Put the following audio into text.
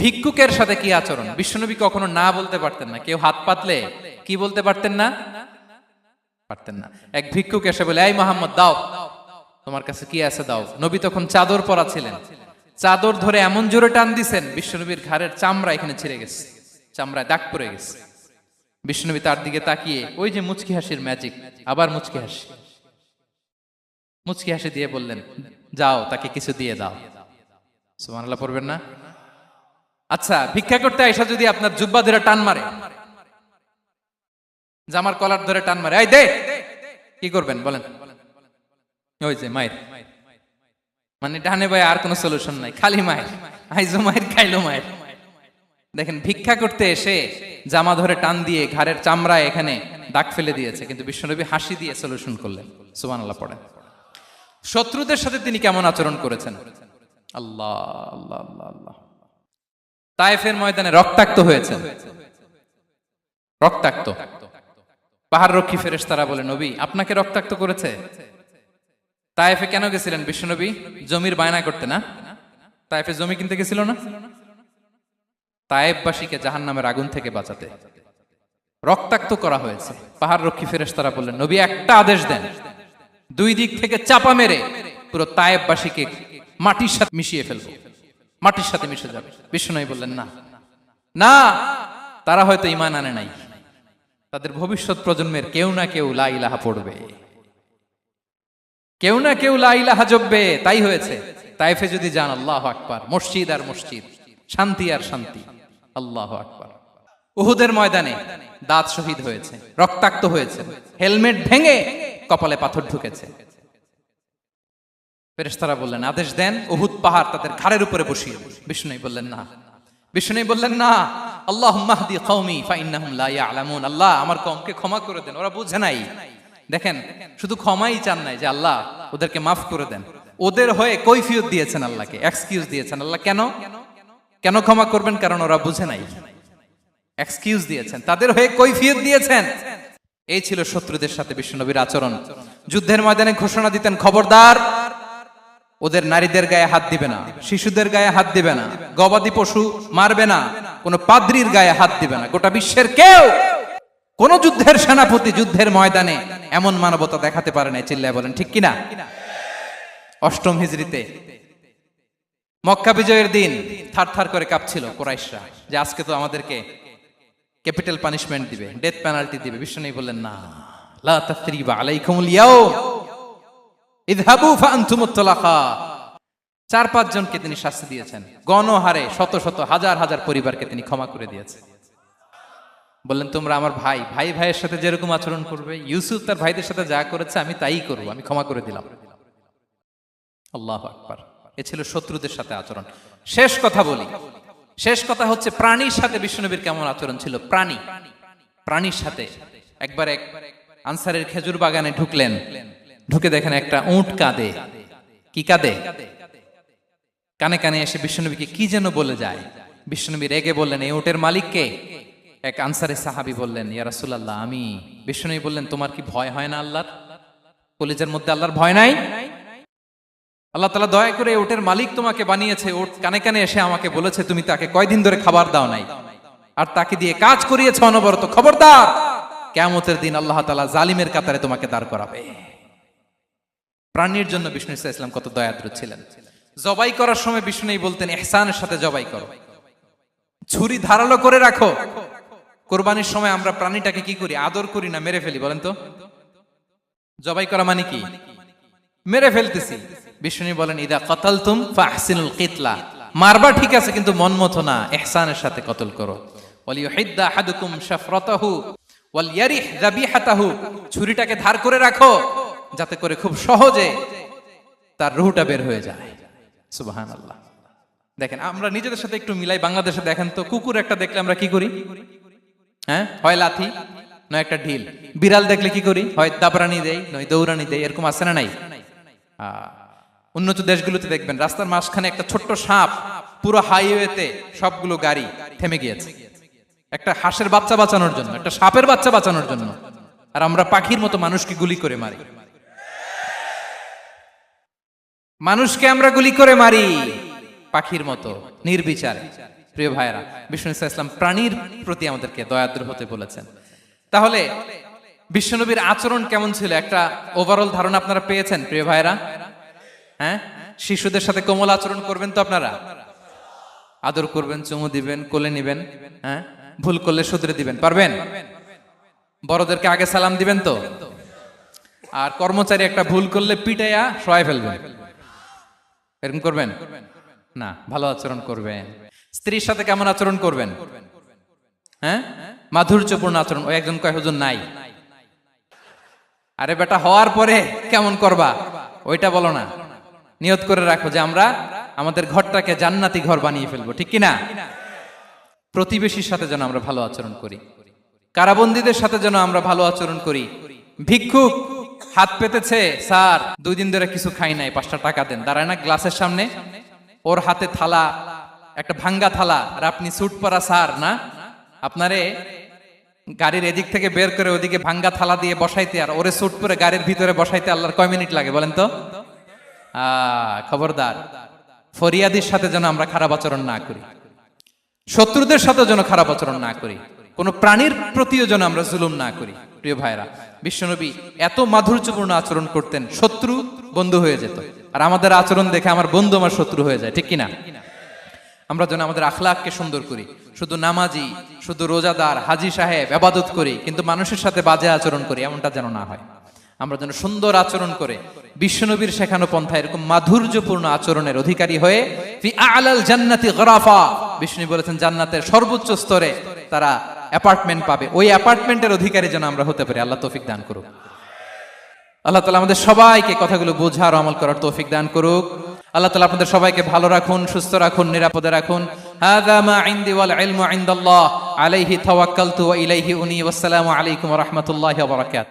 ভিক্ষুকের সাথে কি আচরণ? বিশ্বনবী কখনো না বলতে পারতেন না। কেউ হাত পাতলে কি বলতে পারতেন না? পারতেন না। এক ভিক্ষুক এসে বলে, এই মোহাম্মদ, দাও। তোমার কাছে কি আছে? দাও। নবী তখন চাদর পরা ছিলেন চাদর ধরে এমন জোরে টান দিছেন, বিশ্বনবীর ঘাড়ের চামড়া এখানে ছিঁড়ে গেছে। চামড়ায় দাগ পড়ে গেছে। বিষ্ণুনবী তার দিকে তাকিয়ে, ওই যে মুচকি হাসির ম্যাজিক আবার মুচকি হাসি। মুচকি হাসি দিয়ে বললেন, যাও, তাকে কিছু দিয়ে দাও। সুবহানাল্লাহ পড়বেন না? আচ্ছা ভিক্ষা করতে আইসা যদি আপনার জুব্বা ধরে টান মারে। জামার কলার ধরে টান মারে। এই দে! কি করবেন বলেন? ওই যে মায়ের। মানে ডানে ভাই আর কোনো সলিউশন নাই। খালি মায়ের। আইজো মায়ের, খাইলো মায়ের। দেখেন, ভিক্ষা করতে এসে জামা ধরে টান দিয়ে ঘাড়ের চামড়ায় এখানে দাগ ফেলে দিয়েছে, কিন্তু বিশ্বনবী হাসি দিয়ে সলিউশন করলেন। সুবান আল্লাহ পড়েন। শত্রুদের সাথে তিনি কেমন আচরণ করেছেন? আল্লাহ আল্লাহ আল্লাহ আল্লাহ। তায়েফের ময়দানে রক্তাক্ত হয়েছেন। রক্তাক্ত। পাহাড় রক্ষী ফেরেশতারা বলে, নবী, আপনাকে রক্তাক্ত করেছে? তায়েফে কেন গেছিলেন বিশ্বনবী? জমির বায়না করতে না? তায়েফে জমি কিনতে গেছিল না? তায়েববাসীকে জাহান নামের আগুন থেকে বাঁচাতে। রক্তাক্ত করা হয়েছে। পাহাড় রক্ষী ফেরেশতারা বললেন, নবী, একটা আদেশ দেন। দুই দিক থেকে চাপা মেরে পুরো তায়েববাসীকে মাটির সাথে মিশিয়ে ফেলব। মাটির সাথে মিশে যাবে। বিষ্ণু বললেন, না। না, তারা হয়তো ইমান আনে নাই। তাদের ভবিষ্যৎ প্রজন্মের কেউ না কেউ লা ইলাহা পড়বে। কেউ না কেউ লা ইলাহা জপবে। তাই হয়েছে। তাইফে যদি যান, আল্লাহ আকবার। মসজিদ আর মসজিদ, শান্তি আর শান্তি, আল্লাহ আকবার। উহুদের ময়দানে দাঁত শহীদ হয়েছে, রক্তাক্ত হয়েছে, হেলমেট ভেঙে কপালে পাথর ঢুকেছে। ফেরেশতারা বললেন, আদেশ দেন, উহুদ পাহাড় তাদের ঘাড়ের উপরে বসিয়ে। বিষ্ণুই বললেন, না। বিষ্ণুই বললেন, না। আল্লাহ মাহদি কওমি ফাইন্নাহুম লা ইয়ালামুন। আল্লাহ আমার কওমকে ক্ষমা করে দেন, ওরা বুঝে নাই। দেখেন, শুধু ক্ষমাই চান নাই যে আল্লাহ ওদেরকে মাফ করে দেন। ওদের হয়ে কৈফিয়ত দিয়েছেন আল্লাহকে এক্সকিউজ দিয়েছেন। আল্লাহ কেন? কেন ক্ষমা করবেন? কারণ ওরা বুঝে নাই। এক্সকিউজ দিয়েছেন, তাদের হয়ে কৈফিয়ত দিয়েছেন। এই ছিল শত্রুদের সাথে বিশ্বনবীর আচরণ। যুদ্ধের ময়দানে ঘোষণা দিতেন, খবরদার ওদের নারীদের গায়ে হাত দিবে না, শিশুদের গায়ে হাত দিবে না, গবাদি পশু মারবে না, কোনো পাদ্রির গায়ে হাত দিবে না। গোটা বিশ্বের কেউ কোন যুদ্ধের সেনাপতি যুদ্ধের ময়দানে এমন মানবতা দেখাতে পারে না চিল্লায় বলেন, ঠিক কিনা? অষ্টম হিজড়িতে মক্কা বিজয়ের দিন থার থার করে কাঁপছিল কোরাইশরা, যে আজকে তো আমাদেরকে ক্যাপিটাল পানিশমেন্ট দিবে, ডেথ পেনাল্টি দিবে। বিষ্ণু বললেন, না, লা তাসরিবা আলাইকুমুল ইয়াউম। চার, পাঁচ জনকে তিনি শাস্তি দিয়েছেন। গণহারে শত শত, হাজার হাজার পরিবারকে তিনি ক্ষমা করে দিয়েছেন। বললেন, তোমরা আমার ভাই। ভাই ভাইয়ের সাথে যেরকম আচরণ করবে, ইউসুফ তার ভাইদের সাথে যা করেছে আমি তাই করব, আমি ক্ষমা করে দিলাম। আল্লাহ আকবার। এ ছিল শত্রুদের সাথে আচরণ। শেষ কথা বলি। শেষ কথা হচ্ছে, প্রাণীর সাথে বিষ্ণুনবীর কেমন আচরণ ছিল? প্রাণী। প্রাণীর সাথে। একবার এক আনসারের খেজুর বাগানে ঢুকলেন। ঢুকে দেখেন একটা উট কাঁদে। কি কাঁদে? কানে কানে এসে বিষ্ণুনবীকে কি যেন বলে যায়। বিষ্ণুনবী রেগে বললেন এই উটের মালিককে এক আনসারের সাহাবি বললেন, ইয়া রাসূলুল্লাহ, আমি বিষ্ণুনবী বললেন, তোমার কি ভয় হয় না আল্লাহর? কলেজের মধ্যে আল্লাহর ভয় নাই? আল্লাহ তালা দয়া করে ওটের মালিক তোমাকে বানিয়েছে ওট কানে কানে এসে আমাকে বলেছে, তুমি তাকে কয়দিন ধরে খাবার দাও নাই। আর তাকে দিয়ে কাজ করিয়েছ অনবরত। খবরদার! কেমতের দিন আল্লাহ তালা জালিমের কাতারে তোমাকে দাঁড় করাবে। প্রাণীর জন্য বিষ্ণু ইসা ইসলাম কত দয়াদ্র ছিলেন। জবাই করার সময় বিষ্ণু বলতেন, এহসানের সাথে জবাই করো। ছুরি ধারালো করে রাখো। কোরবানির সময় আমরা প্রাণীটাকে কি করি? আদর করি না? মেরে ফেলি, বলেন তো। জবাই করা মানে কি? মেরে ফেলতেছি। বিষ্ণু বলেন, ইদা কতাল তুম ফাহসিনুল কিতলা। মারবা ঠিক আছে, কিন্তু মন মতো না। এহসানের সাথে কতল করো। ওয়ালিয়ুহিদ্দা আহাদুকুম শাফরাতাহু ওয়ালিয়ারিহ যাবিহাতাহু। ছুরিটাকে ধার করে রাখো। যাতে করে খুব সহজে তার রুহটা বের হয়ে যায়। সুবহানাল্লাহ। দেখেন, আমরা নিজেদের সাথে একটু মিলাই বাংলাদেশে দেখেন তো, কুকুর একটা দেখলে আমরা কি করি? হ্যাঁ? হয় লাথি, নয় একটা ঢিল। বিড়াল দেখলে কি করি? হয় দাবরানি দেই, নয় দৌড়ানি দেই, এরকম আছে না নাই? উন্নত দেশগুলোতে দেখবেন, রাস্তার মাঝখানে একটা ছোট্ট সাপ, পুরো হাইওয়েতে সবগুলো গাড়ি থেমে গিয়েছে। একটা হাঁসের বাচ্চা বাঁচানোর জন্য, একটা সাপের বাচ্চা বাঁচানোর জন্য। আর আমরা পাখির মতো মানুষকে গুলি করে মারি। মানুষকে আমরা গুলি করে মারি। পাখির মতো, নির্বিচারে। প্রিয় ভাইরা বিষ্ণু ইসলাম প্রাণীর প্রতি আমাদেরকে দয়াদ্র হতে বলেছেন। তাহলে, বিশ্বনবীর আচরণ কেমন ছিল? একটা ওভারঅল ধারণা আপনারা পেয়েছেন, প্রিয় ভাইরা হ্যাঁ? শিশুদের সাথে কোমল আচরণ করবেন তো আপনারা? আদর করবেন, চুমু দিবেন, কোলে নিবেন হ্যাঁ? ভুল করলে শুধরে দিবেন, পারবেন? বড়দেরকে আগে সালাম দিবেন তো? আর কর্মচারী একটা ভুল করলে পিটাইয়া সরাই ফেলবেন। এরকম করবেন? না, ভালো আচরণ করবেন। স্ত্রীর সাথে কেমন আচরণ করবেন? হ্যাঁ? মাধুর্যপূর্ণ আচরণ। ওই একজন কয়, হুজুর, নাই। আরে বেটা, হওয়ার পরে কেমন করবা? ওইটা বলো না। নিয়ত করে রাখো যে আমরা আমাদের ঘরটাকে জান্নাতি ঘর বানিয়ে ফেলব, ঠিক কি না প্রতিবেশীর সাথে যেন আমরা ভালো আচরণ করি। কারাবন্দীদের সাথে যেন আমরা ভালো আচরণ করি। ভিক্ষুক হাত পেতেছে, স্যার, দুই দিন ধরে কিছু খাই নাই, পাঁচটা টাকা দেন। দাঁড়ায় না গ্লাসের সামনে, ওর হাতে থালা, একটা ভাঙ্গা থালা। আর আপনি স্যুট পরা স্যার, না? আপনারে গাড়ির এদিক থেকে বের করে ওদিকে ভাঙ্গা থালা দিয়ে বসাইতে আর ওরে স্যুট পরে গাড়ির ভিতরে বসাইতে আল্লাহর কয় মিনিট লাগে বলেন তো? খবরদার, ফরিয়াদির সাথে যেন আমরা খারাপ আচরণ না করি। শত্রুদের সাথে যেন খারাপ আচরণ না করি। কোন প্রাণীর প্রতিও যেন আমরা জুলুম না করি। প্রিয় ভাইরা, বিশ্বনবী এত মাধুর্যপূর্ণ আচরণ করতেন, শত্রু বন্ধু হয়ে যেত। আর আমাদের আচরণ দেখে আমার বন্ধু আমার শত্রু হয়ে যায়, ঠিক কিনা? আমরা যেন আমাদের আখলাককে সুন্দর করি, শুধু নামাজি, শুধু রোজাদার, হাজি সাহেব, আবাদত করি, কিন্তু মানুষের সাথে বাজে আচরণ করি, এমনটা যেন না হয়। আমরা যেন সুন্দর আচরণ করে, বিশ্বনবীর শেখানো পন্থা এরকম মাধুর্যপূর্ণ আচরণের অধিকারী হয়ে আলাল জান্নাতি গরাফা, বিষ্ণু বলেছেন জান্নাতের সর্বোচ্চ স্তরে তারা অ্যাপার্টমেন্ট পাবে। ওই অ্যাপার্টমেন্টের অধিকারী যেন আমরা হতে পারি। আল্লাহ তৌফিক দান করুক। আল্লাহ তালা আমাদের সবাইকে কথাগুলো বোঝার আমল করার তৌফিক দান করুক। আল্লাহ তালা আপনাদের সবাইকে ভালো রাখুন, সুস্থ রাখুন, নিরাপদে রাখুন। আলাইহি আলাইহি রাহমাতুল্লাহি ওয়া বারাকাতুহু।